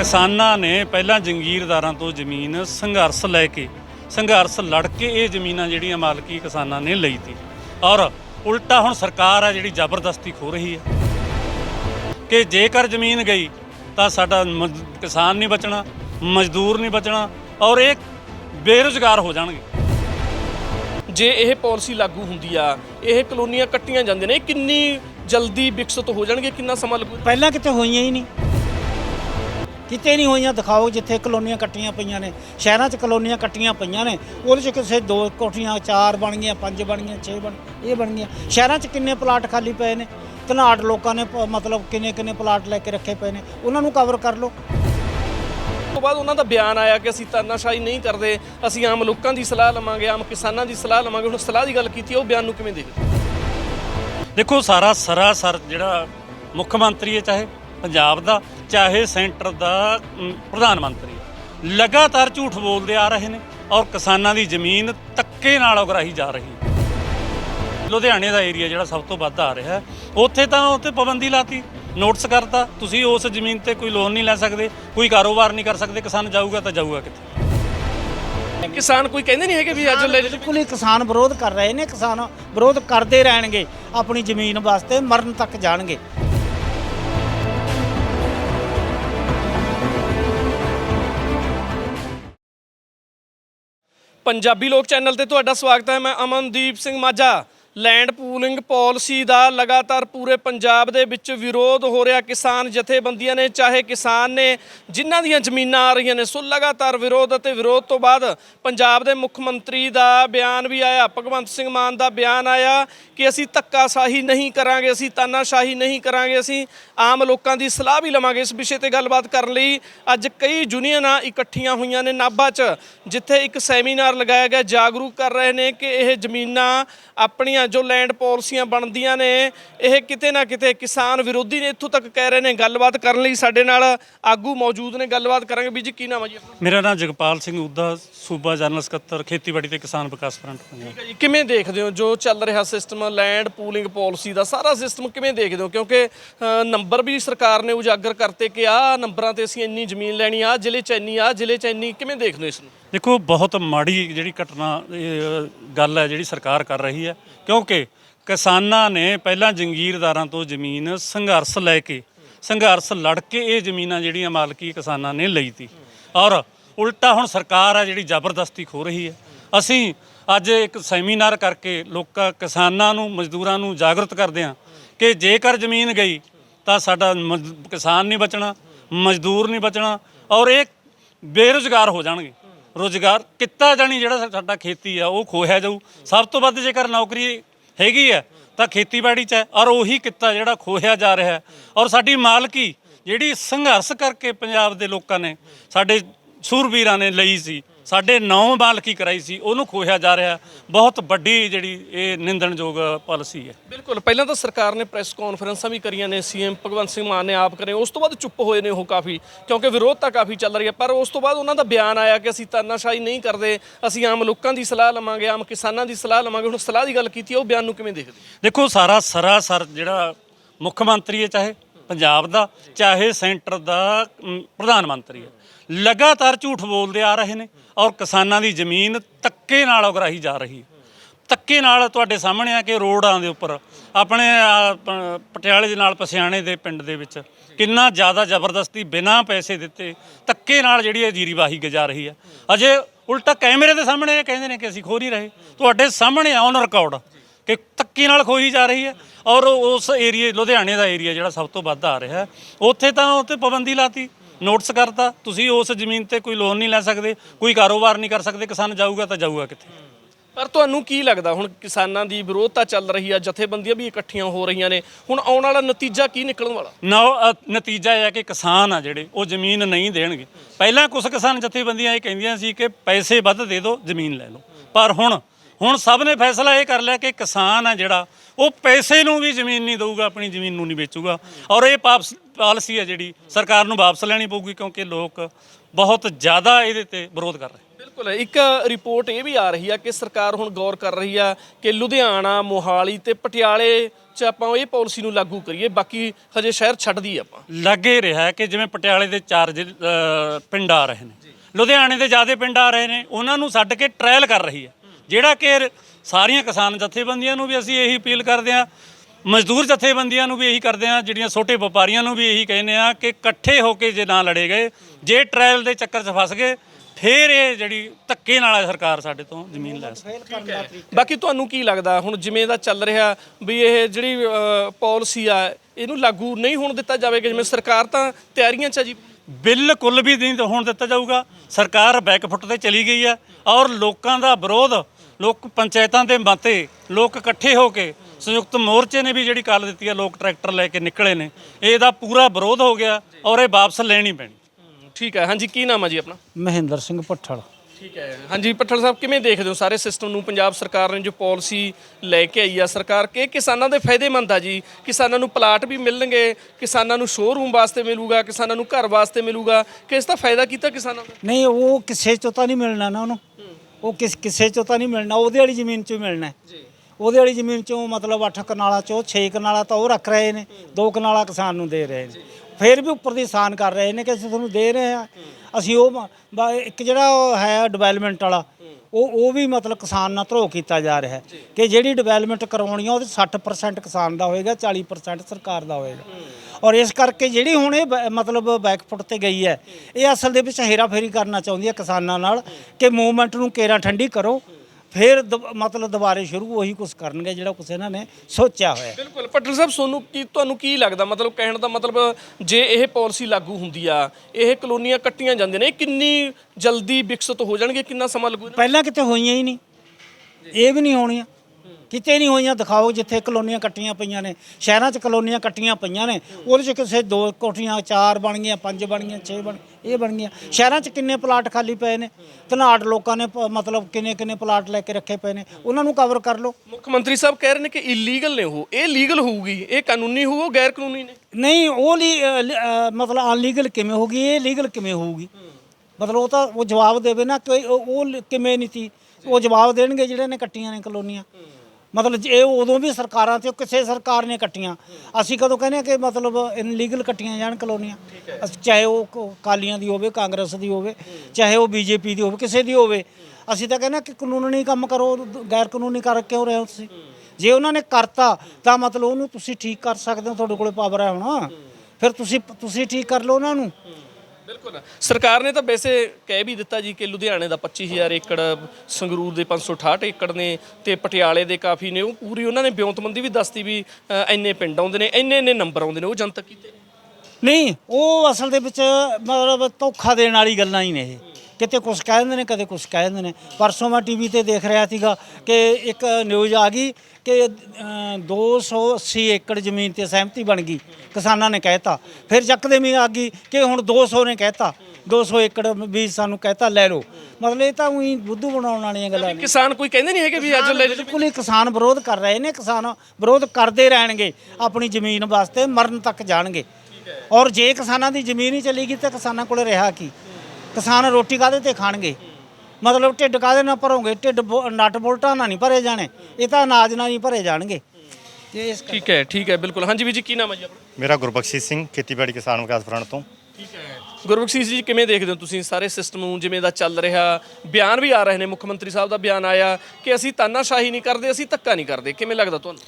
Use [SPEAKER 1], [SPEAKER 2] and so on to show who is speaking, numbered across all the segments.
[SPEAKER 1] ਕਿਸਾਨਾਂ ਨੇ ਪਹਿਲਾਂ ਜੰਗੀਰਦਾਰਾਂ ਤੋਂ ਜ਼ਮੀਨ ਸੰਘਰਸ਼ ਲੈ ਕੇ ਸੰਘਰਸ਼ ਲੜ ਕੇ ਇਹ ਜ਼ਮੀਨਾਂ ਜਿਹੜੀਆਂ ਮਾਲਕੀ ਕਿਸਾਨਾਂ ਨੇ ਲਈ ਤੀ। ਔਰ ਉਲਟਾ ਹੁਣ ਸਰਕਾਰ ਹੈ ਜਿਹੜੀ ਜ਼ਬਰਦਸਤੀ ਖੋ ਰਹੀ ਹੈ ਕਿ ਜੇਕਰ ਜ਼ਮੀਨ ਗਈ ਤਾਂ ਸਾਡਾ ਮਜ਼- ਕਿਸਾਨ ਨਹੀਂ ਬਚਣਾ ਮਜ਼ਦੂਰ ਨਹੀਂ ਬਚਣਾ ਔਰ ਇਹ ਬੇਰੁਜ਼ਗਾਰ ਹੋ ਜਾਣਗੇ।
[SPEAKER 2] ਜੇ ਇਹ ਪਾਲਿਸੀ ਲਾਗੂ ਹੁੰਦੀ ਆ ਇਹ ਕਲੋਨੀਆਂ ਕੱਟੀਆਂ ਜਾਂਦੀਆਂ ਨੇ ਇਹ ਕਿੰਨੀ ਜਲਦੀ ਵਿਕਸਿਤ ਹੋ ਜਾਣਗੇ ਕਿੰਨਾ ਸਮਾਂ ਲੱਗੂ?
[SPEAKER 3] ਪਹਿਲਾਂ ਕਿਤੇ ਹੋਈਆਂ ਹੀ ਨਹੀਂ। ਕਿਤੇ ਨਹੀਂ ਹੋਈਆਂ ਦਿਖਾਓ ਜਿੱਥੇ ਕਲੋਨੀਆਂ ਕੱਟੀਆਂ ਪਈਆਂ ਨੇ ਸ਼ਹਿਰਾਂ 'ਚ ਕਲੋਨੀਆਂ ਕੱਟੀਆਂ ਪਈਆਂ ਨੇ ਉਹਦੇ 'ਚ ਕਿਸੇ ਦੋ ਕੋਠੀਆਂ ਚਾਰ ਬਣ ਗਈਆਂ ਪੰਜ ਬਣ ਗਈਆਂ ਛੇ ਬਣ ਇਹ ਬਣ ਗਈਆਂ। ਸ਼ਹਿਰਾਂ 'ਚ ਕਿੰਨੇ ਪਲਾਟ ਖਾਲੀ ਪਏ ਨੇ? ਘਨਾਟ ਲੋਕਾਂ ਨੇ ਪ- ਮਤਲਬ ਕਿੰਨੇ ਕਿੰਨੇ ਪਲਾਟ ਲੈ ਕੇ ਰੱਖੇ ਪਏ ਨੇ? ਉਹਨਾਂ ਨੂੰ ਕਵਰ ਕਰ ਲਓ।
[SPEAKER 2] ਉਸ ਤੋਂ ਬਾਅਦ ਉਹਨਾਂ ਦਾ ਬਿਆਨ ਆਇਆ ਕਿ ਅਸੀਂ ਤਾਨਾਸ਼ਾਹੀ ਨਹੀਂ ਕਰਦੇ ਅਸੀਂ ਆਮ ਲੋਕਾਂ ਦੀ ਸਲਾਹ ਲਵਾਂਗੇ ਆਮ ਕਿਸਾਨਾਂ ਦੀ ਸਲਾਹ ਲਵਾਂਗੇ ਹੁਣ ਸਲਾਹ ਦੀ ਗੱਲ ਕੀਤੀ ਉਹ ਬਿਆਨ ਨੂੰ ਕਿਵੇਂ ਦੇਖਦੇ?
[SPEAKER 1] ਦੇਖੋ ਸਾਰਾ ਸਰਾਸਰ ਜਿਹੜਾ ਮੁੱਖ ਮੰਤਰੀ ਹੈ ਚਾਹੇ ਪੰਜਾਬ ਦਾ ਚਾਹੇ ਸੈਂਟਰ ਦਾ ਪ੍ਰਧਾਨ ਮੰਤਰੀ। ਲਗਾਤਾਰ ਝੂਠ ਬੋਲਦੇ ਆ ਰਹੇ ਨੇ ਔਰ ਕਿਸਾਨਾਂ ਦੀ ਜ਼ਮੀਨ ਧੱਕੇ ਨਾਲ ਉਗਰਾਹੀ ਜਾ ਰਹੀ ਹੈ। ਲੁਧਿਆਣੇ ਦਾ ਏਰੀਆ ਜਿਹੜਾ ਸਭ ਤੋਂ ਵੱਧ ਆ ਰਿਹਾ ਹੈ। ਉੱਥੇ ਤਾਂ ਉੱਥੇ ਪਾਬੰਦੀ ਲਾਤੀ ਨੋਟਿਸ ਕਰਤਾ ਤੁਸੀਂ ਉਸ ਜ਼ਮੀਨ ਤੇ ਕੋਈ ਲੋਨ ਨਹੀਂ ਲੈ ਸਕਦੇ ਕੋਈ ਕਾਰੋਬਾਰ ਨਹੀਂ ਕਰ ਸਕਦੇ ਕਿਸਾਨ ਜਾਊਗਾ ਤਾਂ ਜਾਊਗਾ ਕਿੱਥੇ?
[SPEAKER 2] ਕਿਸਾਨ ਕੋਈ ਕਹਿੰਦੇ ਨਹੀਂ ਹੈਗੇ ਵੀ ਅੱਜ ਲੈ
[SPEAKER 3] ਬਿਲਕੁਲ ਹੀ ਕਿਸਾਨ ਵਿਰੋਧ ਕਰ ਰਹੇ ਨੇ ਕਿਸਾਨ ਵਿਰੋਧ ਕਰਦੇ ਰਹਿਣਗੇ ਆਪਣੀ ਜ਼ਮੀਨ ਵਾਸਤੇ ਮਰਨ ਤੱਕ ਜਾਣਗੇ।
[SPEAKER 2] ਪੰਜਾਬੀ ਲੋਕ ਚੈਨਲ ਤੇ ਤੁਹਾਡਾ ਸਵਾਗਤ ਹੈ। ਮੈਂ Amandeep Singh Majha. Land pooling policy ਦਾ ਲਗਾਤਾਰ ਪੂਰੇ ਪੰਜਾਬ ਦੇ ਵਿੱਚ ਵਿਰੋਧ ਹੋ ਰਿਹਾ। ਕਿਸਾਨ ਜਥੇਬੰਦੀਆਂ ਨੇ, ਚਾਹੇ ਕਿਸਾਨ ਨੇ, ਜਿਨ੍ਹਾਂ ਦੀਆਂ ਜ਼ਮੀਨਾਂ ਆ ਰਹੀਆਂ ਨੇ, ਸੋ ਲਗਾਤਾਰ ਵਿਰੋਧ ਅਤੇ ਵਿਰੋਧ ਤੋਂ ਬਾਅਦ ਪੰਜਾਬ ਦੇ ਮੁੱਖ ਮੰਤਰੀ ਦਾ ਬਿਆਨ ਵੀ ਆਇਆ। ਭਗਵੰਤ ਸਿੰਘ ਮਾਨ ਦਾ ਬਿਆਨ ਆਇਆ ਕਿ ਅਸੀਂ ਧੱਕਾਸ਼ਾਹੀ ਨਹੀਂ ਕਰਾਂਗੇ, ਅਸੀਂ ਤਾਨਾਸ਼ਾਹੀ ਨਹੀਂ ਕਰਾਂਗੇ, ਅਸੀਂ ਆਮ ਲੋਕਾਂ ਦੀ ਸਲਾਹ ਵੀ ਲਵਾਂਗੇ ਇਸ ਵਿਸ਼ੇ ਤੇ ਗੱਲਬਾਤ ਕਰਨ ਲਈ। ਅੱਜ ਕਈ ਯੂਨੀਅਨਾਂ ਇਕੱਠੀਆਂ ਹੋਈਆਂ ਨੇ ਨਾਭਾ 'ਚ, ਜਿੱਥੇ ਇੱਕ ਸੈਮੀਨਾਰ ਲਗਾਇਆ ਗਿਆ। ਜਾਗਰੂਕ ਕਰ ਰਹੇ ਨੇ ਕਿ ਇਹ ਜ਼ਮੀਨਾਂ ਆਪਣੀਆਂ ਜੋ ਲੈਂਡ ਪਾਲਿਸੀਆਂ ਬਣਦੀਆਂ ਨੇ, ਇਹ ਕਿਤੇ ਨਾ ਕਿਤੇ ਕਿਸਾਨ ਵਿਰੋਧੀ ਨੇ ਇੱਥੋਂ ਤੱਕ ਕਹਿ ਰਹੇ ਨੇ, ਗੱਲਬਾਤ ਕਰਨ ਲਈ ਸਾਡੇ ਨਾਲ ਆਗੂ ਮੌਜੂਦ ਨੇ, ਗੱਲਬਾਤ ਕਰਾਂਗੇ। ਵੀ ਜੀ ਕੀ ਨਾਮ ਹੈ ਜੀ ਆਪਣਾ?
[SPEAKER 1] ਮੇਰਾ ਨਾਮ ਜਗਪਾਲ ਸਿੰਘ ਉਦਾ ਸੂਬਾ ਜਨਰਲ ਸਕੱਤਰ ਖੇਤੀਬਾੜੀ ਤੇ ਕਿਸਾਨ ਵਿਕਾਸ ਫਰੰਟ ਪੰਜਾਬ
[SPEAKER 2] ਠੀਕ ਹੈ ਜੀ ਕਿਵੇਂ ਦੇਖਦੇ ਹੋ ਜੋ ਚੱਲ ਰਿਹਾ ਸਿਸਟਮ ਲੈਂਡ ਪੂਲਿੰਗ ਪਾਲਿਸੀ ਦਾ ਸਾਰਾ ਸਿਸਟਮ ਕਿਵੇਂ ਦੇਖਦੇ ਹੋ? ਕਿਉਂਕਿ ਅ, ਨੰਬਰ ਵੀ ਸਰਕਾਰ ਨੇ ਉਜਾਗਰ ਕਰਤੇ ਕਿ ਆਹ ਨੰਬਰਾਂ ਤੇ ਅਸੀਂ ਇੰਨੀ ਜ਼ਮੀਨ ਲੈਣੀ ਆ ਜ਼ਿਲ੍ਹੇ ਚ ਇੰਨੀ ਆ ਜ਼ਿਲ੍ਹੇ ਚ ਇੰਨੀ ਕਿਵੇਂ ਦੇਖਦੇ ਹੋ ਇਸ ਨੂੰ?
[SPEAKER 1] ਦੇਖੋ ਬਹੁਤ ਮਾੜੀ ਜਿਹੜੀ ਘਟਨਾ ਇਹ ਗੱਲ ਹੈ ਜਿਹੜੀ ਸਰਕਾਰ ਕਰ ਰਹੀ ਹੈ। ਕਿਉਂਕਿ ਕਿਸਾਨਾਂ ਨੇ ਪਹਿਲਾਂ ਜੰਗੀਰਦਾਰਾਂ ਤੋਂ ਜ਼ਮੀਨ ਸੰਘਰਸ਼ ਲੈ ਕੇ ਸੰਘਰਸ਼ ਲੜ ਕੇ ਇਹ ਜ਼ਮੀਨਾਂ ਜਿਹੜੀਆਂ ਮਾਲਕੀ ਕਿਸਾਨਾਂ ਨੇ ਲਈ ਤੀ। ਔਰ ਉਲਟਾ ਹੁਣ ਸਰਕਾਰ ਆ ਜਿਹੜੀ ਜ਼ਬਰਦਸਤੀ ਖੋ ਰਹੀ ਹੈ। ਅਸੀਂ ਅੱਜ ਇੱਕ ਸੈਮੀਨਾਰ ਕਰਕੇ ਲੋਕਾਂ, ਕਿਸਾਨਾਂ ਨੂੰ, ਮਜ਼ਦੂਰਾਂ ਨੂੰ ਜਾਗਰੂਕ ਕਰਦੇ ਹਾਂ ਕਿ ਜੇਕਰ ਜ਼ਮੀਨ ਗਈ ਤਾਂ ਸਾਡਾ ਮਜ਼- ਕਿਸਾਨ ਨਹੀਂ ਬਚਣਾ, ਮਜ਼ਦੂਰ ਨਹੀਂ ਬਚਣਾ ਔਰ ਇਹ ਬੇਰੁਜ਼ਗਾਰ ਹੋ ਜਾਣਗੇ। ਰੋਜ਼ਗਾਰ ਕਿੱਤਾ ਜਾਣੀ ਜਿਹੜਾ ਸਾਡਾ ਖੇਤੀ ਆ, ਉਹ ਖੋਹਿਆ ਜਾਊ। ਸਭ ਤੋਂ ਵੱਧ ਜੇਕਰ ਨੌਕਰੀ ਹੈਗੀ ਹੈ ਤਾਂ ਖੇਤੀਬਾੜੀ 'ਚ ਹੈ ਔਰ ਉਹੀ ਕਿੱਤਾ ਜਿਹੜਾ ਖੋਹਿਆ ਜਾ ਰਿਹਾ ਔਰ ਸਾਡੀ ਮਾਲਕੀ ਜਿਹੜੀ ਸੰਘਰਸ਼ ਕਰਕੇ ਪੰਜਾਬ ਦੇ ਲੋਕਾਂ ਨੇ, ਸਾਡੇ ਸੂਰਬੀਰਾਂ ਨੇ ਲਈ ਸੀ। ਸਾਡੇ ਨੌ ਮਾਲਕੀ ਕਰਾਈ ਸੀ ਉਹਨੂੰ ਖੋਹਿਆ ਜਾ ਰਿਹਾ। ਬਹੁਤ ਵੱਡੀ ਜਿਹੜੀ ਇਹ ਨਿੰਦਣਯੋਗ ਪਾਲਿਸੀ ਹੈ।
[SPEAKER 2] ਬਿਲਕੁਲ ਪਹਿਲਾਂ ਤਾਂ ਸਰਕਾਰ ਨੇ ਪ੍ਰੈਸ ਕਾਨਫਰੰਸਾਂ ਵੀ ਕਰੀਆਂ ਨੇ ਸੀਐਮ ਭਗਵੰਤ ਸਿੰਘ ਮਾਨ ਨੇ ਆਪ ਕਰੇ। ਉਸ ਤੋਂ ਬਾਅਦ ਚੁੱਪ ਹੋਏ ਨੇ ਉਹ ਕਾਫੀ ਕਿਉਂਕਿ ਵਿਰੋਧ ਤਾਂ ਕਾਫੀ ਚੱਲ ਰਹੀ। ਹੈ ਪਰ ਉਸ ਤੋਂ ਬਾਅਦ ਉਹਨਾਂ ਦਾ ਬਿਆਨ ਆਇਆ ਕਿ ਅਸੀਂ ਤਾਨਾਸ਼ਾਹੀ ਨਹੀਂ ਕਰਦੇ ਅਸੀਂ ਆਮ ਲੋਕਾਂ ਦੀ ਸਲਾਹ ਲਵਾਂਗੇ ਆਮ ਕਿਸਾਨਾਂ ਦੀ ਸਲਾਹ ਲਵਾਂਗੇ। ਹੁਣ ਸਲਾਹ ਦੀ ਗੱਲ ਕੀਤੀ ਉਹ ਬਿਆਨ ਨੂੰ ਕਿਵੇਂ ਦੇਖਦੇ?
[SPEAKER 1] ਦੇਖੋ ਸਾਰਾ ਸਰਾਸਰ ਜਿਹੜਾ ਮੁੱਖ ਮੰਤਰੀ ਹੈ ਚਾਹੇ ਪੰਜਾਬ ਦਾ ਚਾਹੇ ਸੈਂਟਰ ਦਾ ਪ੍ਰਧਾਨ ਮੰਤਰੀ ਹੈ। ਲਗਾਤਾਰ ਝੂਠ ਬੋਲਦੇ ਆ ਰਹੇ ਨੇ ਔਰ ਕਿਸਾਨਾਂ ਦੀ ਜ਼ਮੀਨ ਧੱਕੇ ਨਾਲ ਉਗਰਾਹੀ ਜਾ ਰਹੀ ਹੈ। ਧੱਕੇ ਨਾਲ ਤੁਹਾਡੇ ਸਾਹਮਣੇ ਆ ਕਿ ਰੋਡਾਂ ਦੇ ਉੱਪਰ, ਆਪਣੇ ਪਟਿਆਲੇ ਦੇ ਨਾਲ ਪਸਿਆਣੇ ਦੇ ਪਿੰਡ ਦੇ ਵਿੱਚ ਕਿੰਨਾ ਜ਼ਿਆਦਾ ਜ਼ਬਰਦਸਤੀ ਬਿਨਾਂ ਪੈਸੇ ਦਿੱਤੇ ਧੱਕੇ ਨਾਲ ਜਿਹੜੀ ਇਹ ਜੀਰੀ ਵਾਹੀ ਜਾ ਰਹੀ ਹੈ। ਅਜੇ ਉਲਟਾ ਕੈਮਰੇ ਦੇ ਸਾਹਮਣੇ ਇਹ ਕਹਿੰਦੇ ਨੇ ਕਿ ਅਸੀਂ ਖੋ ਨਹੀਂ ਰਹੇ। ਤੁਹਾਡੇ ਸਾਹਮਣੇ ਔਨ ਰਿਕਾਰਡ ਕਿ ਧੱਕੇ ਨਾਲ ਖੋਈ ਜਾ ਰਹੀ ਹੈ ਔਰ ਉਸ ਏਰੀਏ, ਲੁਧਿਆਣੇ ਦਾ ਏਰੀਆ ਜਿਹੜਾ ਸਭ ਤੋਂ ਵੱਧ ਆ ਰਿਹਾ ਉੱਥੇ ਤਾਂ ਉੱਥੇ ਪਾਬੰਦੀ ਲਾਤੀ। ਨੋਟਿਸ ਕਰਤਾ ਤੁਸੀਂ ਉਸ ਜ਼ਮੀਨ ਤੇ ਕੋਈ ਲੋਨ ਨਹੀਂ ਲੈ ਸਕਦੇ ਕੋਈ ਕਾਰੋਬਾਰ ਨਹੀਂ ਕਰ ਸਕਦੇ ਕਿਸਾਨ ਜਾਊਗਾ ਤਾਂ ਜਾਊਗਾ ਕਿੱਥੇ?
[SPEAKER 2] ਪਰ ਤੁਹਾਨੂੰ ਕੀ ਲੱਗਦਾ ਹੁਣ ਕਿਸਾਨਾਂ ਦੀ ਵਿਰੋਧਤਾ ਚੱਲ ਰਹੀ ਆ ਜਥੇਬੰਦੀਆਂ ਵੀ ਇਕੱਠੀਆਂ ਹੋ ਰਹੀਆਂ ਨੇ ਹੁਣ ਆਉਣ ਵਾਲਾ ਨਤੀਜਾ ਕੀ ਨਿਕਲਣ ਵਾਲਾ?
[SPEAKER 1] ਨਾ ਅ, ਨਤੀਜਾ ਇਹ ਹੈ ਕਿ ਕਿਸਾਨ ਆ ਜਿਹੜੇ ਉਹ ਜ਼ਮੀਨ ਨਹੀਂ ਦੇਣਗੇ। ਪਹਿਲਾਂ ਕੁਝ ਕਿਸਾਨ ਜਥੇਬੰਦੀਆਂ ਇਹ ਕਹਿੰਦੀਆਂ ਸੀ ਕਿ ਪੈਸੇ ਵੱਧ ਦੇ ਦਿਓ ਜ਼ਮੀਨ ਲੈ ਲਓ। ਪਰ ਹੁਣ ਹੁਣ ਸਭ ਨੇ ਫੈਸਲਾ ਇਹ ਕਰ ਲਿਆ ਕਿ ਕਿਸਾਨ ਆ ਜਿਹੜਾ ਉਹ ਪੈਸੇ ਨੂੰ ਵੀ ਜ਼ਮੀਨ ਨਹੀਂ ਦਊਗਾ ਆਪਣੀ ਜ਼ਮੀਨ ਨੂੰ ਨਹੀਂ ਵੇਚੂਗਾ। ਔਰ ਇਹ ਪਾਪਸ ਪਾਲਿਸੀ ਹੈ ਜਿਹੜੀ ਸਰਕਾਰ ਨੂੰ ਵਾਪਸ ਲੈਣੀ ਪਊਗੀ ਕਿਉਂਕਿ ਲੋਕ ਬਹੁਤ ਜ਼ਿਆਦਾ ਇਹਦੇ ਤੇ ਵਿਰੋਧ ਕਰ ਰਹੇ।
[SPEAKER 2] ਬਿਲਕੁਲ ਇੱਕ ਰਿਪੋਰਟ ਇਹ ਵੀ ਆ ਰਹੀ ਆ ਕਿ ਸਰਕਾਰ ਹੁਣ ਗੌਰ ਕਰ ਰਹੀ ਆ ਕਿ ਲੁਧਿਆਣਾ ਮੋਹਾਲੀ ਤੇ ਪਟਿਆਲੇ ਵਿੱਚ ਆਪਾਂ ਇਹ ਪਾਲਿਸੀ ਨੂੰ ਲਾਗੂ ਕਰੀਏ ਬਾਕੀ ਹਜੇ ਸ਼ਹਿਰ ਛੱਡਦੀ ਆਪਾਂ।
[SPEAKER 1] ਲੱਗੇ ਰਿਹਾ ਕਿ ਜਿਵੇਂ ਪਟਿਆਲੇ ਦੇ ਚਾਰ ਪਿੰਡ ਆ ਰਹੇ ਨੇ। ਲੁਧਿਆਣੇ ਦੇ ਜ਼ਿਆਦਾ ਪਿੰਡ ਆ ਰਹੇ ਨੇ ਉਹਨਾਂ ਨੂੰ ਛੱਡ ਕੇ ਟ੍ਰਾਇਲ ਕਰ ਰਹੀ ਹੈ ਜਿਹੜਾ ਕਿ ਸਾਰੀਆਂ ਕਿਸਾਨ ਜਥੇਬੰਦੀਆਂ ਨੂੰ ਵੀ ਅਸੀਂ ਇਹੀ ਅਪੀਲ ਕਰਦੇ ਹਾਂ ਮਜ਼ਦੂਰ ਜਥੇਬੰਦੀਆਂ ਨੂੰ ਵੀ ਇਹੀ ਕਰਦੇ ਹਾਂ ਜਿਹੜੀਆਂ ਛੋਟੇ ਵਪਾਰੀਆਂ ਨੂੰ ਵੀ ਇਹੀ ਕਹਿੰਦੇ ਆ ਕਿ ਇਕੱਠੇ ਹੋ ਕੇ ਜੇ ਨਾ ਲੜੇ ਗਏ ਜੇ ਟ੍ਰਾਇਲ ਦੇ ਚੱਕਰ 'ਚ ਫਸ ਗਏ ਫੇਰ ਇਹ ਜਿਹੜੀ ਧੱਕੇ ਨਾਲ ਸਰਕਾਰ ਸਾਡੇ ਤੋਂ ਜ਼ਮੀਨ ਲੈ ਸਕਦੀ।
[SPEAKER 2] ਬਾਕੀ ਤੁਹਾਨੂੰ ਕੀ ਲੱਗਦਾ ਹੁਣ ਜਿਵੇਂ ਦਾ ਚੱਲ ਰਿਹਾ ਵੀ ਇਹ ਜਿਹੜੀ ਪਾਲਿਸੀ ਆ ਇਹਨੂੰ ਲਾਗੂ ਨਹੀਂ ਹੋਣ ਦਿੱਤਾ ਜਾਵੇਗਾ ਜਿਵੇਂ ਸਰਕਾਰ ਤਾਂ ਤਿਆਰੀਆਂ 'ਚ ਆ ਜੀ।
[SPEAKER 1] ਬਿਲਕੁਲ ਵੀ ਨਹੀਂ ਹੋਣ ਦਿੱਤਾ ਜਾਊਗਾ। ਸਰਕਾਰ ਬੈਕਫੁੱਟ ਤੇ ਚਲੀ ਗਈ ਹੈ ਔਰ ਲੋਕਾਂ ਦਾ ਵਿਰੋਧ ਲੋਕ ਪੰਚਾਇਤਾਂ ਦੇ ਮਤੇ ਲੋਕ ਇਕੱਠੇ ਹੋ ਕੇ ਸੰਯੁਕਤ ਮੋਰਚੇ ਨੇ ਵੀ ਜਿਹੜੀ ਕਾਲ ਦਿੱਤੀ ਹੈ ਲੋਕ ਟਰੈਕਟਰ ਲੈ ਕੇ ਨਿਕਲੇ ਨੇ। ਇਹਦਾ ਪੂਰਾ ਵਿਰੋਧ ਹੋ ਗਿਆ ਔਰ ਇਹ ਵਾਪਸ ਲੈਣੀ ਪੈਣੀ।
[SPEAKER 2] ਠੀਕ ਹੈ। ਹਾਂਜੀ ਕੀ ਨਾਮ ਆ ਜੀ ਆਪਣਾ?
[SPEAKER 3] ਮਹਿੰਦਰ ਸਿੰਘ ਭੱਠਲ।
[SPEAKER 2] ਠੀਕ ਹੈ। ਹਾਂਜੀ ਪੱਠਲ ਸਾਹਿਬ ਕਿਵੇਂ ਦੇਖਦੇ ਹੋ ਸਾਰੇ ਸਿਸਟਮ ਨੂੰ? ਪੰਜਾਬ ਸਰਕਾਰ ਨੇ ਜੋ ਪਾਲਿਸੀ ਲੈ ਕੇ ਆਈ ਆ ਸਰਕਾਰ ਕਿ ਕਿਸਾਨਾਂ ਦੇ ਫਾਇਦੇਮੰਦ ਆ ਜੀ? ਕਿਸਾਨਾਂ ਨੂੰ ਪਲਾਟ ਵੀ ਮਿਲਣਗੇ ਕਿਸਾਨਾਂ ਨੂੰ ਸ਼ੋਰੂਮ ਵਾਸਤੇ ਮਿਲੂਗਾ ਕਿਸਾਨਾਂ ਨੂੰ ਘਰ ਵਾਸਤੇ ਮਿਲੂਗਾ। ਕਿ ਇਸ ਦਾ ਫਾਇਦਾ ਕੀਤਾ ਕਿਸਾਨਾਂ ਦਾ?
[SPEAKER 3] ਨਹੀਂ ਉਹ ਕਿਸੇ ਚੋਂ ਤਾਂ ਨਹੀਂ ਮਿਲਣਾ ਨਾ ਉਹਨੂੰ। ਉਹ ਕਿਸ ਕਿਸੇ ਚੋਂ ਤਾਂ ਨਹੀਂ ਮਿਲਣਾ ਉਹਦੇ ਵਾਲੀ ਜ਼ਮੀਨ ਚੋਂ ਹੀ ਮਿਲਣਾ ਹੈ। ਉਹਦੇ ਵਾਲੀ ਜ਼ਮੀਨ ਚੋਂ ਮਤਲਬ 8 ਕਨਾਲਾ ਚੋਂ 6 ਕਨਾਲਾ ਤਾਂ ਉਹ ਰੱਖ ਰਹੇ ਨੇ 2 ਕਨਾਲਾ ਕਿਸਾਨ ਨੂੰ ਦੇ ਰਹੇ ਨੇ। ਫਿਰ ਵੀ ਉੱਪਰ ਦੀ ਸਾਨ ਕਰ ਰਹੇ ਨੇ ਕਿ ਅਸੀਂ ਤੁਹਾਨੂੰ ਦੇ ਰਹੇ ਹਾਂ। ਅਸੀਂ ਉਹ ਬ- ਇੱਕ ਜਿਹੜਾ ਉਹ ਹੈ ਡਿਵੈਲਪਮੈਂਟ ਵਾਲਾ ਉਹ ਉਹ ਵੀ ਮਤਲਬ ਕਿਸਾਨ ਨਾਲ ਧਰੋ ਕੀਤਾ ਜਾ ਰਿਹਾ ਹੈ ਕਿ ਜਿਹੜੀ ਡਿਵੈਲਪਮੈਂਟ ਕਰਵਾਉਣੀ ਆ ਉਹਦੇ 60% ਕਿਸਾਨ ਦਾ ਹੋਏਗਾ 40% ਸਰਕਾਰ ਦਾ ਹੋਏਗਾ। ਔਰ ਇਸ ਕਰਕੇ ਜਿਹੜੀ ਹੁਣ ਇਹ ਬ- ਮਤਲਬ ਬੈਕਫੁੱਟ ਤੇ ਗਈ ਹੈ ਇਹ ਅਸਲ ਦੇ ਵਿੱਚ ਹੇਰਾਫੇਰੀ ਕਰਨਾ ਚਾਹੁੰਦੀ ਹੈ ਕਿਸਾਨਾਂ ਨਾਲ ਕਿ ਮੂਵਮੈਂਟ ਨੂੰ ਕੇਰਾ ਠੰਡੀ ਕਰੋ। ਫਿਰ ਦੁਬ- ਮਤਲਬ ਦੁਬਾਰੇ ਸ਼ੁਰੂ ਉਹੀ ਕੁਝ ਕਰਨਗੇ ਜਿਹੜਾ ਕੁਝ ਇਹਨਾਂ ਨੇ ਸੋਚਿਆ ਹੋਇਆ।
[SPEAKER 2] ਬਿਲਕੁਲ। ਪਟਲ ਸਾਹਿਬ ਤੁਹਾਨੂੰ ਕੀ ਤੁਹਾਨੂੰ ਕੀ ਲੱਗਦਾ? ਮਤਲਬ ਕਹਿਣ ਦਾ ਮਤਲਬ ਜੇ ਇਹ ਪਾਲਿਸੀ ਲਾਗੂ ਹੁੰਦੀ ਆ ਇਹ ਕਲੋਨੀਆਂ ਕੱਟੀਆਂ ਜਾਂਦੀਆਂ ਨੇ ਇਹ ਕਿੰਨੀ ਜਲਦੀ ਵਿਕਸਿਤ ਹੋ ਜਾਣਗੇ ਕਿੰਨਾ ਸਮਾਂ ਲੱਗੂ ਇਹਨਾਂ?
[SPEAKER 3] ਪਹਿਲਾਂ ਕਿਤੇ ਹੋਈਆਂ ਹੀ ਨਹੀਂ। ਇਹ ਵੀ ਨਹੀਂ ਹੋਣੀਆਂ ਕਿਤੇ ਨਹੀਂ ਹੋਈਆਂ ਦਿਖਾਓ ਜਿੱਥੇ ਕਲੋਨੀਆਂ ਕੱਟੀਆਂ ਪਈਆਂ ਨੇ ਸ਼ਹਿਰਾਂ 'ਚ ਕਲੋਨੀਆਂ ਕੱਟੀਆਂ ਪਈਆਂ ਨੇ ਉਹਦੇ 'ਚ ਕਿਸੇ ਦੋ ਕੋਠੀਆਂ ਚਾਰ ਬਣ ਗਈਆਂ ਪੰਜ ਬਣ ਗਈਆਂ ਛੇ ਬਣ ਇਹ ਬਣ ਗਈਆਂ। ਸ਼ਹਿਰਾਂ 'ਚ ਕਿੰਨੇ ਪਲਾਟ ਖਾਲੀ ਪਏ ਨੇ? ਧਨਾੜ ਲੋਕਾਂ ਨੇ ਪ- ਮਤਲਬ ਕਿੰਨੇ ਕਿੰਨੇ ਪਲਾਟ ਲੈ ਕੇ ਰੱਖੇ ਪਏ ਨੇ? ਉਹਨਾਂ ਨੂੰ ਕਵਰ ਕਰ ਲਓ।
[SPEAKER 2] ਮੁੱਖ ਮੰਤਰੀ ਸਾਹਿਬ ਕਹਿ ਰਹੇ ਨੇ ਕਿ ਇਲੀਗਲ ਨੇ ਉਹ। ਇਹ ਲੀਗਲ ਹੋਊਗੀ ਇਹ ਕਾਨੂੰਨੀ ਹੋਊ ਉਹ ਗੈਰ ਕਾਨੂੰਨੀ ਨੇ?
[SPEAKER 3] ਨਹੀਂ ਉਹ ਲਈ ਅ, ਲ- ਅ, ਮਤਲਬ ਅਨਲੀਗਲ ਕਿਵੇਂ ਹੋਗੀ ਇਹ ਲੀਗਲ ਕਿਵੇਂ ਹੋਊਗੀ? ਮਤਲਬ ਉਹ ਤਾਂ ਉਹ ਜਵਾਬ ਦੇਵੇ ਨਾ ਕਿ ਉਹ ਉਹ ਲ- ਕਿਵੇਂ ਨੀਤੀ? ਉਹ ਜਵਾਬ ਦੇਣਗੇ ਜਿਹੜੇ ਨੇ ਕੱਟੀਆਂ ਨੇ ਕਲੋਨੀਆਂ। ਮਤਲਬ ਇਹ ਉਦੋਂ ਵੀ ਸਰਕਾਰਾਂ ਤੇ ਕਿਸੇ ਸਰਕਾਰ ਨੇ ਕੱਟੀਆਂ। ਅਸੀਂ ਕਦੋਂ ਕਹਿੰਦੇ ਹਾਂ ਕਿ ਮਤਲਬ ਇਨਲੀਗਲ ਕੱਟੀਆਂ ਜਾਣ ਕਲੋਨੀਆਂ। ਚਾਹੇ ਉਹ ਕਾਲੀਆਂ ਦੀ ਹੋਵੇ ਕਾਂਗਰਸ ਦੀ ਹੋਵੇ ਚਾਹੇ ਉਹ ਬੀਜੇਪੀ ਦੀ ਹੋਵੇ ਕਿਸੇ ਦੀ ਹੋਵੇ। ਅਸੀਂ ਤਾਂ ਕਹਿੰਦੇ ਕਿ ਕਾਨੂੰਨੀ ਕੰਮ ਕਰੋ ਗੈਰ ਕਾਨੂੰਨੀ ਕਰ ਕਿਉਂ ਰਹੇ ਹੋ ਤੁਸੀਂ? ਜੇ ਉਹਨਾਂ ਨੇ ਕਰਤਾ ਤਾਂ ਮਤਲਬ ਉਹਨੂੰ ਤੁਸੀਂ ਠੀਕ ਕਰ ਸਕਦੇ ਹੋ ਤੁਹਾਡੇ ਕੋਲੇ ਪਾਵਰ ਹੈ ਹੁਣ। ਫਿਰ ਤੁਸੀਂ ਤੁਸੀਂ ਠੀਕ ਕਰ ਲਓ ਉਹਨਾਂ ਨੂੰ।
[SPEAKER 2] ਬਿਲਕੁਲ। ਸਰਕਾਰ ਨੇ ਤਾਂ ਵੈਸੇ ਕਹਿ ਵੀ ਦਿੱਤਾ ਜੀ ਕਿ ਲੁਧਿਆਣੇ ਦਾ 25000 ਏਕੜ ਸੰਗਰੂਰ ਦੇ 568 ਏਕੜ ਨੇ ਤੇ ਪਟਿਆਲੇ ਦੇ ਕਾਫੀ ਨੇ। ਉਹ ਪੂਰੀ ਉਹਨਾਂ ਨੇ ਬਿਉਂਤਮੰਦੀ ਵੀ ਦੱਸਤੀ ਵੀ ਅ, ਇੰਨੇ ਪਿੰਡ ਆਉਂਦੇ ਨੇ ਇੰਨੇ ਇੰਨੇ ਨੰਬਰ ਆਉਂਦੇ ਨੇ ਉਹ ਜਨਤਕ ਕੀਤੇ। ਨੇ
[SPEAKER 3] ਨਹੀਂ ਉਹ ਅਸਲ ਦੇ ਵਿੱਚ ਮਤਲਬ ਧੋਖਾ ਦੇਣ ਵਾਲੀ ਗੱਲਾਂ ਹੀ ਨੇ ਇਹ। ਕਿਤੇ ਕੁਝ ਕਹਿ ਦਿੰਦੇ ਨੇ ਕਦੇ ਕੁਝ ਕਹਿ ਦਿੰਦੇ ਨੇ। ਪਰਸੋਂ ਮੈਂ ਟੀਵੀ ਤੇ ਦੇਖ ਰਿਹਾ ਸੀਗਾ ਕਿ ਇੱਕ ਨਿਊਜ਼ ਆ ਗਈ ਕਿ ਅ, 280 ਏਕੜ ਜ਼ਮੀਨ ਤੇ ਸਹਿਮਤੀ ਬਣ ਗਈ ਕਿਸਾਨਾਂ ਨੇ ਕਹਿਤਾ ਫਿਰ ਚੱਕਦੇ ਵੀ ਆ ਗਈ ਕਿ ਹੁਣ 200 ਨੇ ਕਹਿਤਾ 200 ਏਕੜ ਵੀ ਸਾਨੂੰ ਕਹਿਤਾ ਲੈ ਲਓ। ਮਤਲਬ ਇਹ ਤਾਂ ਉਹੀ ਬੁੱਧੂ ਬਣਾਉਣ ਵਾਲੀਆਂ ਗੱਲਾਂ ਨੇ।
[SPEAKER 2] ਕਿਸਾਨ ਕੋਈ ਕਹਿੰਦੇ ਨਹੀਂ ਹੈਗੇ ਵੀ ਅੱਜ ਲੈ ਲਓ
[SPEAKER 3] ਬਿਲਕੁਲ ਹੀ ਕਿਸਾਨ ਵਿਰੋਧ ਕਰ ਰਹੇ ਨੇ ਕਿਸਾਨ ਵਿਰੋਧ ਕਰਦੇ ਰਹਿਣਗੇ ਆਪਣੀ ਜ਼ਮੀਨ ਵਾਸਤੇ ਮਰਨ ਤੱਕ ਜਾਣਗੇ। ਔਰ ਜੇ ਕਿਸਾਨਾਂ ਦੀ ਜ਼ਮੀਨ ਹੀ ਚਲੀ ਗਈ ਤਾਂ ਕਿਸਾਨਾਂ ਕੋਲੇ ਰਿਹਾ ਕੀ? ਕਿਸਾਨ ਰੋਟੀ ਕਾਹਦੇ ਤੇ ਖਾਣਗੇ? ਮਤਲਬ ਢਿੱਡ ਕਾਹਦੇ ਨਾਲ ਭਰੋਗੇ? ਢਿੱਡ ਬੋ- ਨਟ ਬੋਲਟਾਂ ਨਾਲ ਨਹੀਂ ਭਰੇ ਜਾਣੇ। ਇਹ ਤਾਂ ਅਨਾਜ ਨਾਲ ਹੀ ਭਰੇ ਜਾਣਗੇ। ਤੇ ਇਸ
[SPEAKER 2] ਠੀਕ ਹੈ ਠੀਕ ਹੈ ਬਿਲਕੁਲ। ਹਾਂਜੀ ਵੀ ਜੀ ਕੀ ਨਾਮ ਹੈ ਜੀ ਆਪਣਾ?
[SPEAKER 4] ਮੇਰਾ ਗੁਰਬਖਸ਼ੀ ਸਿੰਘ ਖੇਤੀਬਾੜੀ ਕਿਸਾਨ ਵਿਕਾਸ ਫਰੰਟ ਤੋਂ।
[SPEAKER 2] ਠੀਕ ਹੈ। ਗੁਰਬਖਸ਼ ਜੀ ਕਿਵੇਂ ਦੇਖਦੇ ਹੋ ਤੁਸੀਂ ਸਾਰੇ ਸਿਸਟਮ ਨੂੰ? ਜਿਵੇਂ ਦਾ ਚੱਲ ਰਿਹਾ ਬਿਆਨ ਵੀ ਆ ਰਹੇ ਨੇ। ਮੁੱਖ ਮੰਤਰੀ ਸਾਹਿਬ ਦਾ ਬਿਆਨ ਆਇਆ ਕਿ ਅਸੀਂ ਤਾਨਾਸ਼ਾਹੀ ਨਹੀਂ ਕਰਦੇ ਅਸੀਂ ਧੱਕਾ ਨਹੀਂ ਕਰਦੇ। ਕਿਵੇਂ ਲੱਗਦਾ ਤੁਹਾਨੂੰ?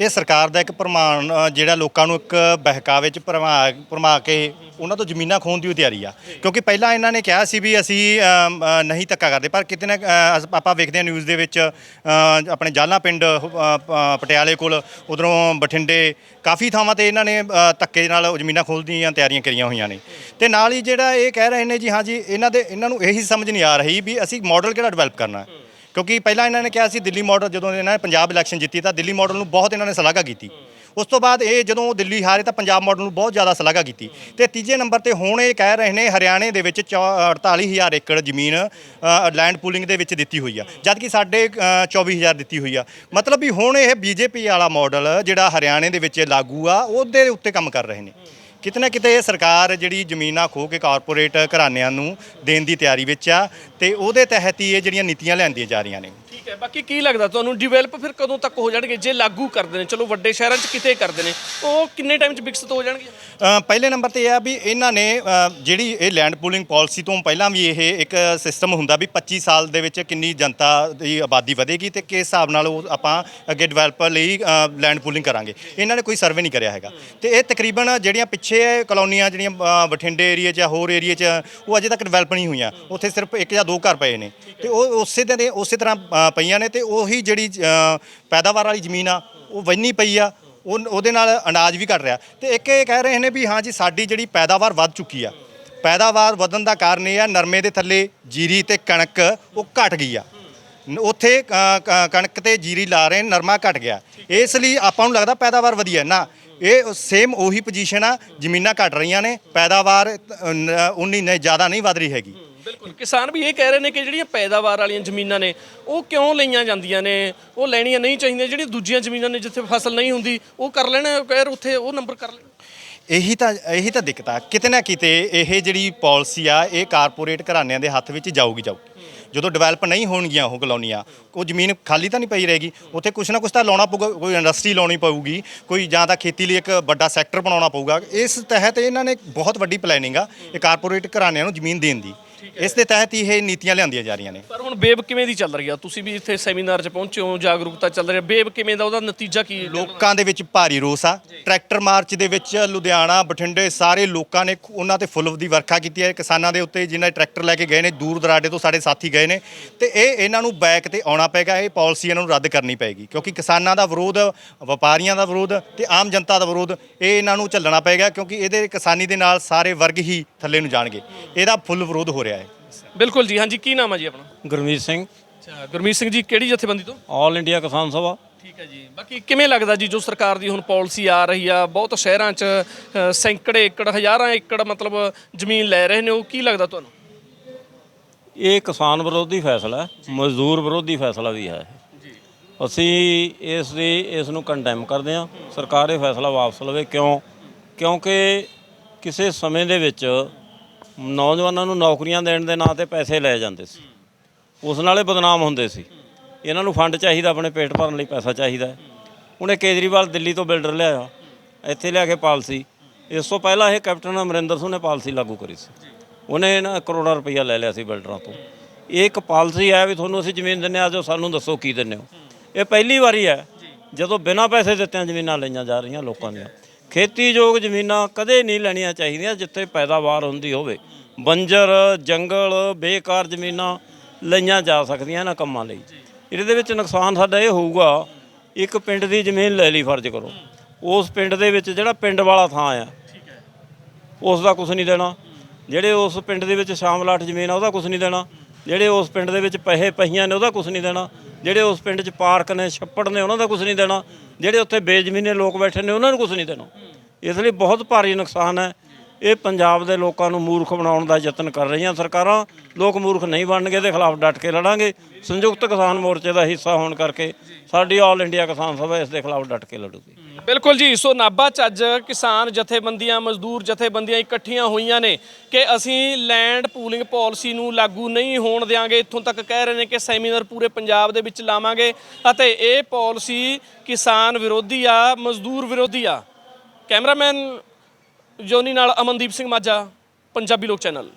[SPEAKER 4] ਇਹ ਸਰਕਾਰ ਦਾ ਇੱਕ ਪ੍ਰਮਾਣ ਜਿਹੜਾ ਲੋਕਾਂ ਨੂੰ ਇੱਕ ਬਹਿਕਾਵੇ ਚ ਭਰਮਾ ਭਰਮਾ ਕੇ ਉਹਨਾਂ ਤੋਂ ਜ਼ਮੀਨਾਂ ਖੋਣ ਦੀ ਤਿਆਰੀ ਆ। ਕਿਉਂਕਿ ਪਹਿਲਾਂ ਇਹਨਾਂ ਨੇ ਕਿਹਾ ਸੀ ਵੀ ਅਸੀਂ ਨਹੀਂ ਧੱਕਾ ਕਰਦੇ ਪਰ ਕਿਤੇ ਨਾ ਆਪਾਂ ਵੇਖਦੇ ਹਾਂ ਨਿਊਜ਼ ਦੇ ਵਿੱਚ ਆਪਣੇ ਜਾਲਾ ਪਿੰਡ ਪਟਿਆਲੇ ਕੋਲ ਉਧਰੋਂ ਬਠਿੰਡੇ ਕਾਫੀ ਥਾਵਾਂ ਤੇ ਇਹਨਾਂ ਨੇ ਅ, ਧੱਕੇ ਨਾਲ ਜ਼ਮੀਨਾਂ ਖੋਲ੍ਹਣ ਦੀਆਂ ਤਿਆਰੀਆਂ ਕਰੀਆਂ ਹੋਈਆਂ ਨੇ। ਤੇ ਨਾਲ ਹੀ ਜਿਹੜਾ ਇਹ ਕਹਿ ਰਹੇ ਨੇ ਜੀ ਹਾਂ ਜੀ ਇਹਨਾਂ ਦੇ ਇਹਨਾਂ ਨੂੰ ਇਹੀ ਸਮਝ ਨਹੀਂ ਆ ਰਹੀ ਵੀ ਅਸੀਂ ਮਾਡਲ ਕਿਹੜਾ ਡਿਵੈਲਪ ਕਰਨਾ। ਹੈ ਕਿਉਂਕਿ ਪਹਿਲਾਂ ਇਹਨਾਂ ਨੇ ਕਿਹਾ ਸੀ ਦਿੱਲੀ ਮਾਡਲ ਜਦੋਂ ਇਹਨਾਂ ਨੇ ਪੰਜਾਬ ਇਲੈਕਸ਼ਨ ਜਿੱਤੀ ਤਾਂ ਦਿੱਲੀ ਮਾਡਲ ਨੂੰ ਬਹੁਤ ਇਹਨਾਂ ਨੇ ਸ਼ਲਾਘਾ ਕੀਤੀ। ਉਸ ਤੋਂ ਬਾਅਦ ਇਹ ਜਦੋਂ ਦਿੱਲੀ ਹਾਰੇ ਤਾਂ ਪੰਜਾਬ ਮਾਡਲ ਨੂੰ ਬਹੁਤ ਜ਼ਿਆਦਾ ਸ਼ਲਾਘਾ ਕੀਤੀ। ਤੇ ਤੀਜੇ ਨੰਬਰ ਤੇ ਹੁਣ ਇਹ ਕਹਿ ਰਹੇ ਨੇ ਹਰਿਆਣੇ ਦੇ ਵਿੱਚ ਚੌ- 48000 ਏਕੜ ਜ਼ਮੀਨ ਲੈਂਡ ਪੂਲਿੰਗ ਦੇ ਵਿੱਚ ਦਿੱਤੀ ਹੋਈ ਆ। ਜਦ ਕਿ ਸਾਡੇ ਅ, 24000 ਦਿੱਤੀ ਹੋਈ ਆ। ਮਤਲਬ ਵੀ ਹੁਣ ਇਹ ਬੀਜੇਪੀ ਵਾਲਾ ਮਾਡਲ ਜਿਹੜਾ ਹਰਿਆਣੇ ਦੇ ਵਿੱਚ ਲਾਗੂ ਆ ਉਹਦੇ ਉੱਤੇ ਕੰਮ ਕਰ ਰਹੇ ਨੇ। ਕਿਤੇ ਨਾ ਕਿਤੇ ਇਹ ਸਰਕਾਰ ਜਿਹੜੀ ਜ਼ਮੀਨਾਂ ਖੋ ਕੇ ਕਾਰਪੋਰੇਟ ਘਰਾਣਿਆਂ ਨੂੰ ਦੇਣ ਦੀ ਤਿਆਰੀ ਵਿੱਚ ਆ ਤੇ ਉਹਦੇ ਤਹਿਤ ਹੀ ਇਹ ਜਿਹੜੀਆਂ ਨੀਤੀਆਂ ਲਿਆਂਦੀਆਂ ਜਾ ਰਹੀਆਂ ਨੇ।
[SPEAKER 2] ਠੀਕ ਹੈ ਬਾਕੀ ਕੀ ਲੱਗਦਾ ਤੁਹਾਨੂੰ ਡਿਵੈਲਪ ਫਿਰ ਕਦੋਂ ਤੱਕ ਹੋ ਜਾਣਗੇ? ਜੇ ਲਾਗੂ ਕਰਦੇ ਨੇ ਚਲੋ ਵੱਡੇ ਸ਼ਹਿਰਾਂ 'ਚ ਕਿਤੇ ਕਰਦੇ ਨੇ ਉਹ ਕਿੰਨੇ ਟਾਈਮ 'ਚ ਵਿਕਸਿਤ ਹੋ ਜਾਣਗੇ?
[SPEAKER 4] ਪਹਿਲੇ ਨੰਬਰ ਤੇ ਇਹ ਆ ਵੀ ਇਹਨਾਂ ਨੇ ਜਿਹੜੀ ਇਹ ਲੈਂਡ ਪੂਲਿੰਗ ਪਾਲਿਸੀ ਤੋਂ ਪਹਿਲਾਂ ਵੀ ਇਹ ਇੱਕ ਸਿਸਟਮ ਹੁੰਦਾ ਵੀ 25 ਸਾਲ ਦੇ ਵਿੱਚ ਕਿੰਨੀ ਜਨਤਾ ਦੀ ਆਬਾਦੀ ਵਧੇਗੀ ਤੇ ਕਿਸ ਹਿਸਾਬ ਨਾਲ ਉਹ ਆਪਾਂ ਅੱਗੇ ਡਿਵੈਲਪਰ ਲਈ ਲੈਂਡ ਪੂਲਿੰਗ ਕਰਾਂਗੇ। ਇਹਨਾਂ ਨੇ ਕੋਈ ਸਰਵੇ ਨਹੀਂ ਕਰਿਆ ਹੈਗਾ। ਤੇ ਇਹ ਤਕਰੀਬਨ ਜਿਹੜੀਆਂ ਪਿੱਛੇ ਕਲੋਨੀਆਂ ਜਿਹੜੀਆਂ ਅ, ਬਠਿੰਡੇ ਏਰੀਆ 'ਚ ਜਾਂ ਹੋਰ ਏਰੀਆ 'ਚ ਉਹ ਅਜੇ ਤੱਕ ਡਿਵੈਲਪ ਨਹੀਂ ਹੋਈਆਂ। ਉੱਥੇ ਸਿਰਫ ਇੱਕ ਜਾਂ ਦੋ ਘਰ ਪਏ ਨੇ। ਤੇ ਉਹ ਉਸੇ ਤਰ੍ਹਾਂ ਦੇ ਉਸੇ ਤਰ੍ਹਾਂ ਅ, ਪਈਆਂ ਨੇ ਤੇ ਉਹੀ ਜਿਹੜੀ ਅ, ਪੈਦਾਵਾਰ ਵਾਲੀ ਜ਼ਮੀਨ ਆ ਉਹ ਵੰਨੀ ਪਈ ਆ। ਉਹ ਉਹਦੇ ਨਾਲ ਅਨਾਜ ਵੀ ਘਟ ਰਿਹਾ। ਤੇ ਇੱਕ ਇਹ ਕਹਿ ਰਹੇ ਨੇ ਵੀ ਹਾਂ ਜੀ ਸਾਡੀ ਜਿਹੜੀ ਪੈਦਾਵਾਰ ਵੱਧ ਚੁੱਕੀ ਆ। ਪੈਦਾਵਾਰ ਵਧਣ ਦਾ ਕਾਰਨ ਇਹ ਆ ਨਰਮੇ ਦੇ ਥੱਲੇ ਜੀਰੀ ਤੇ ਕਣਕ ਉਹ ਘਟ ਗਈ ਆ। ਉੱਥੇ ਕ- ਕਣਕ ਤੇ ਜੀਰੀ ਲਾ ਰਹੇ ਨੇ, ਨਰਮਾ ਘਟ ਗਿਆ। ਇਸ ਲਈ ਆਪਾਂ ਨੂੰ ਲੱਗਦਾ ਪੈਦਾਵਾਰ ਵਧੀਆ। ਨਾ ਇਹ ਸੇਮ ਉਹੀ ਪੋਜੀਸ਼ਨ ਆ ਜ਼ਮੀਨਾਂ ਘਟ ਰਹੀਆਂ ਨੇ ਪੈਦਾਵਾਰ ਅ, ਨ- ਉਨੀ ਨਹੀਂ ਜ਼ਿਆਦਾ ਨਹੀਂ ਵਧ ਰਹੀ ਹੈਗੀ।
[SPEAKER 2] ਬਿਲਕੁਲ। ਕਿਸਾਨ ਵੀ ਇਹ ਕਹਿ ਰਹੇ ਨੇ ਕਿ ਜਿਹੜੀਆਂ ਪੈਦਾਵਾਰ ਵਾਲੀਆਂ ਜ਼ਮੀਨਾਂ ਨੇ ਉਹ ਕਿਉਂ ਲਈਆਂ ਜਾਂਦੀਆਂ ਨੇ? ਉਹ ਲੈਣੀਆਂ ਨਹੀਂ ਚਾਹੀਦੀਆਂ ਜਿਹੜੀਆਂ ਦੂਜੀਆਂ ਜ਼ਮੀਨਾਂ ਨੇ ਜਿੱਥੇ ਫਸਲ ਨਹੀਂ ਹੁੰਦੀ ਉਹ ਕਰ ਲੈਣ ਕਹਿਰ ਉੱਥੇ ਉਹ ਨੰਬਰ ਕਰ ਲੈਣ।
[SPEAKER 4] ਇਹੀ ਤਾਂ ਇਹੀ ਤਾਂ ਦਿੱਕਤ ਆ। ਕਿਤੇ ਨਾ ਕਿਤੇ ਇਹ ਜਿਹੜੀ ਪਾਲਿਸੀ ਆ ਇਹ ਕਾਰਪੋਰੇਟ ਘਰਾਣਿਆਂ ਦੇ ਹੱਥ ਵਿੱਚ ਜਾਊਗੀ ਜਾਊਗੀ। ਜਦੋਂ ਡਿਵੈਲਪ ਨਹੀਂ ਹੋਣਗੀਆਂ ਉਹ ਕਲੋਨੀਆਂ ਉਹ ਜ਼ਮੀਨ ਖਾਲੀ ਤਾਂ ਨਹੀਂ ਪਈ ਰਹੇਗੀ ਉੱਥੇ ਕੁਛ ਨਾ ਕੁਛ ਤਾਂ ਲਾਉਣਾ ਪਊਗਾ ਕੋਈ ਇੰਡਸਟਰੀ ਲਾਉਣੀ ਪਊਗੀ ਕੋਈ ਜਾਂ ਤਾਂ ਖੇਤੀ ਲਈ ਇੱਕ ਵੱਡਾ ਸੈਕਟਰ ਬਣਾਉਣਾ ਪਊਗਾ। ਇਸ ਤਹਿਤ ਇਹਨਾਂ ਨੇ ਬਹੁਤ ਵੱਡੀ ਪਲੈਨਿੰਗ ਆ ਇਹ ਕਾਰਪੋਰੇਟ ਘਰਾਣਿਆਂ ਨੂੰ ਜ਼ਮੀਨ ਦੇਣ ਦੀ। ਇਸ ਦੇ ਤਹਿਤ ਹੀ ਇਹ ਨੀਤੀਆਂ ਲਿਆਂਦੀਆਂ ਜਾ ਰਹੀਆਂ ਨੇ।
[SPEAKER 2] ਪਰ ਹੁਣ ਬੇਬ ਕਿਵੇਂ ਦੀ ਚੱਲ ਰਹੀ ਆ? ਤੁਸੀਂ ਵੀ ਇੱਥੇ ਸੈਮੀਨਾਰ 'ਚ ਪਹੁੰਚੇ ਹੋ ਜਾਗਰੂਕਤਾ ਚੱਲ ਰਹੀ ਹੈ ਬੇਬ ਕਿਵੇਂ ਦਾ ਉਹਦਾ ਨਤੀਜਾ ਕੀ
[SPEAKER 4] ਲੋਕਾਂ ਦੇ ਵਿੱਚ ਭਾਰੀ ਰੋਸ ਆ। ਟਰੈਕਟਰ ਮਾਰਚ ਦੇ ਵਿੱਚ ਲੁਧਿਆਣਾ ਬਠਿੰਡੇ ਸਾਰੇ ਲੋਕਾਂ ਨੇ ਉਹਨਾਂ ਤੇ ਫੁੱਲ ਦੀ ਵਰਖਾ ਕੀਤੀ ਹੈ। ਕਿਸਾਨਾਂ ਦੇ ਉੱਤੇ ਜਿਨ੍ਹਾਂ ਟਰੈਕਟਰ ਲੈ ਕੇ ਗਏ ਨੇ ਦੂਰ ਦਰਾਡੇ ਤੋਂ ਸਾਡੇ ਸਾਥੀ ਗਏ ਨੇ ਤੇ ਇਹ ਇਹਨਾਂ ਨੂੰ ਬੈਕ ਤੇ ਆਉਣਾ ਪਏਗਾ ਇਹ ਪਾਲਿਸੀ ਇਹਨਾਂ ਨੂੰ ਰੱਦ ਕਰਨੀ ਪਏਗੀ ਕਿਉਂਕਿ ਕਿਸਾਨਾਂ ਦਾ ਵਿਰੋਧ ਵਪਾਰੀਆਂ ਦਾ ਵਿਰੋਧ ਤੇ ਆਮ ਜਨਤਾ ਦਾ ਵਿਰੋਧ ਇਹ ਇਹਨਾਂ ਨੂੰ ਝੱਲਣਾ ਪਏਗਾ ਕਿਉਂਕਿ ਇਹਦੇ ਕਿਸਾਨੀ ਦੇ ਨਾਲ ਸਾਰੇ ਵਰਗ ਹੀ ਥੱਲੇ ਨੂੰ ਜਾਣਗੇ। ਇਹਦਾ ਫੁੱਲ ਵਿਰੋਧ ਹੋ ਰਿਹਾ ਹੈ।
[SPEAKER 2] ਬਿਲਕੁਲ ਜੀ ਹਾਂਜੀ ਕੀ ਨਾਮ ਹੈ ਜੀ ਆਪਣਾ?
[SPEAKER 5] ਗੁਰਮੀਤ ਸਿੰਘ।
[SPEAKER 2] ਅੱਛਾ ਗੁਰਮੀਤ ਸਿੰਘ ਜੀ ਕਿਹੜੀ ਜਥੇਬੰਦੀ ਤੋਂ?
[SPEAKER 5] All India Kisan Sabha.
[SPEAKER 2] ਠੀਕ ਹੈ ਜੀ ਬਾਕੀ ਕਿਵੇਂ ਲੱਗਦਾ ਜੀ ਜੋ ਸਰਕਾਰ ਦੀ ਹੁਣ ਪਾਲਿਸੀ ਆ ਰਹੀ ਆ? ਬਹੁਤ ਸ਼ਹਿਰਾਂ 'ਚ ਸੈਂਕੜੇ ਏਕੜ ਹਜ਼ਾਰਾਂ ਏਕੜ ਮਤਲਬ ਜ਼ਮੀਨ ਲੈ ਰਹੇ ਨੇ ਉਹ ਕੀ ਲੱਗਦਾ ਤੁਹਾਨੂੰ?
[SPEAKER 5] ਇਹ ਕਿਸਾਨ ਵਿਰੋਧੀ ਫੈਸਲਾ ਹੈ ਮਜ਼ਦੂਰ ਵਿਰੋਧੀ ਫੈਸਲਾ ਵੀ ਹੈ ਅਸੀਂ ਇਸ ਦੀ ਇਸ ਨੂੰ ਕੰਡੈਮ ਕਰਦੇ ਹਾਂ। ਸਰਕਾਰ ਇਹ ਫੈਸਲਾ ਵਾਪਸ ਲਵੇ ਕਿਉਂ? ਕਿਉਂਕਿ ਕਿਸੇ ਸਮੇਂ ਦੇ ਵਿੱਚ ਨੌਜਵਾਨਾਂ ਨੂੰ ਨੌਕਰੀਆਂ ਦੇਣ ਦੇ ਨਾਂ ਤੇ ਪੈਸੇ ਲਏ ਜਾਂਦੇ ਸੀ। ਉਸ ਨਾਲੇ ਬਦਨਾਮ ਹੁੰਦੇ ਸੀ। ਇਹਨਾਂ ਨੂੰ ਫੰਡ ਚਾਹੀਦਾ ਆਪਣੇ ਪੇਟ ਭਰਨ ਲਈ ਪੈਸਾ ਚਾਹੀਦਾ। ਉਹਨੇ ਕੇਜਰੀਵਾਲ ਦਿੱਲੀ ਤੋਂ ਬਿਲਡਰ ਲਿਆਇਆ। ਇੱਥੇ ਲਿਆ ਕੇ ਪਾਲਿਸੀ। ਇਸ ਤੋਂ ਪਹਿਲਾਂ ਇਹ ਕੈਪਟਨ ਅਮਰਿੰਦਰ ਸਿੰਘ ਨੇ ਪਾਲਿਸੀ ਲਾਗੂ ਕਰੀ ਸੀ। ਉਹਨੇ ਨਾ ਕਰੋੜਾਂ ਰੁਪਈਆ ਲੈ ਲਿਆ ਸੀ ਬਿਲਡਰਾਂ ਤੋਂ। ਇਹ ਇੱਕ ਪਾਲਿਸੀ ਹੈ ਵੀ ਤੁਹਾਨੂੰ ਅਸੀਂ ਜ਼ਮੀਨ ਦਿੰਨੇ ਆ ਜੋ ਸਾਨੂੰ ਦੱਸੋ ਕੀ ਦਿੰਨੇ ਹੋ। ਇਹ ਪਹਿਲੀ ਵਾਰੀ ਹੈ, ਜਦੋਂ ਬਿਨਾਂ ਪੈਸੇ ਦਿੱਤਿਆਂ ਜ਼ਮੀਨਾਂ ਲਈਆਂ ਜਾ ਰਹੀਆਂ ਲੋਕਾਂ ਦੀਆਂ। ਖੇਤੀਯੋਗ ਜ਼ਮੀਨਾਂ ਕਦੇ ਨਹੀਂ ਲੈਣੀਆਂ ਚਾਹੀਦੀਆਂ, ਜਿੱਥੇ ਪੈਦਾਵਾਰ ਹੁੰਦੀ ਹੋਵੇ। ਬੰਜਰ, ਜੰਗਲ, ਬੇਕਾਰ ਜ਼ਮੀਨਾਂ ਲਈਆਂ ਜਾ ਸਕਦੀਆਂ ਇਹਨਾਂ ਕੰਮਾਂ ਲਈ। ਇਹਦੇ ਵਿੱਚ ਨੁਕਸਾਨ ਸਾਡਾ ਇਹ ਹੋਊਗਾ, ਇੱਕ ਪਿੰਡ ਦੀ ਜ਼ਮੀਨ ਲੈ ਲਈ ਫਰਜ਼ ਕਰੋ। ਉਸ ਪਿੰਡ ਦੇ ਵਿੱਚ ਜਿਹੜਾ ਪਿੰਡ ਵਾਲਾ ਥਾਂ ਆ, ਉਸ ਦਾ ਕੁਝ ਨਹੀਂ ਦੇਣਾ। ਜਿਹੜੇ ਉਸ ਪਿੰਡ ਦੇ ਵਿੱਚ ਸ਼ਾਮਲਾਟ ਜ਼ਮੀਨ ਆ, ਉਹਦਾ ਕੁਝ ਨਹੀਂ ਦੇਣਾ। ਜਿਹੜੇ ਉਸ ਪਿੰਡ ਦੇ ਵਿੱਚ ਪੈਸੇ ਪਹੀਆਂ ਨੇ, ਉਹਦਾ ਕੁਝ ਨਹੀਂ ਦੇਣਾ। ਜਿਹੜੇ ਉਸ ਪਿੰਡ 'ਚ ਪਾਰਕ ਨੇ, ਛੱਪੜ ਨੇ, ਉਹਨਾਂ ਦਾ ਕੁਝ ਨਹੀਂ ਦੇਣਾ। ਜਿਹੜੇ ਉੱਥੇ ਬੇਜ਼ਮੀਨੇ ਲੋਕ ਬੈਠੇ ਨੇ, ਉਹਨਾਂ ਨੂੰ ਕੁਝ ਨਹੀਂ ਦੇਣਾ। ਇਸ ਲਈ ਬਹੁਤ ਭਾਰੀ ਨੁਕਸਾਨ ਹੈ। ਇਹ ਪੰਜਾਬ ਦੇ ਲੋਕਾਂ ਨੂੰ ਮੂਰਖ ਬਣਾਉਣ ਦਾ ਯਤਨ ਕਰ ਰਹੀਆਂ ਸਰਕਾਰਾਂ। ਲੋਕ ਮੂਰਖ ਨਹੀਂ ਬਣਨਗੇ, ਇਹਦੇ ਖਿਲਾਫ ਡਟ ਕੇ ਲੜਾਂਗੇ। ਸੰਯੁਕਤ ਕਿਸਾਨ ਮੋਰਚੇ ਦਾ ਹਿੱਸਾ ਹੋਣ ਕਰਕੇ ਸਾਡੀ ਆਲ ਇੰਡੀਆ ਕਿਸਾਨ ਸਭਾ ਇਸ ਦੇ ਖਿਲਾਫ ਡਟ ਕੇ ਲੜੂਗੀ।
[SPEAKER 2] ਬਿਲਕੁਲ ਜੀ, ਸੋ ਨਾਭਾ ਚ ਅੱਜ ਕਿਸਾਨ ਜਥੇਬੰਦੀਆਂ, ਮਜ਼ਦੂਰ ਜਥੇਬੰਦੀਆਂ ਇਕੱਠੀਆਂ ਹੋਈਆਂ ਨੇ ਕਿ ਅਸੀਂ ਲੈਂਡ ਪੂਲਿੰਗ ਪਾਲਿਸੀ ਨੂੰ ਲਾਗੂ ਨਹੀਂ ਹੋਣ ਦੇਵਾਂਗੇ ਇੱਥੋਂ ਤੱਕ ਕਹਿ ਰਹੇ ਨੇ ਕਿ ਸੈਮੀਨਾਰ ਪੂਰੇ ਪੰਜਾਬ ਦੇ ਵਿੱਚ ਲਾਵਾਂਗੇ ਅਤੇ ਇਹ ਪਾਲਿਸੀ ਕਿਸਾਨ ਵਿਰੋਧੀ ਆ, ਮਜ਼ਦੂਰ ਵਿਰੋਧੀ ਆ। ਕੈਮਰਾਮੈਨ ਜੋਨੀ ਨਾਲ ਅਮਨਦੀਪ ਸਿੰਘ ਮਾਝਾ, ਪੰਜਾਬੀ ਲੋਕ ਚੈਨਲ।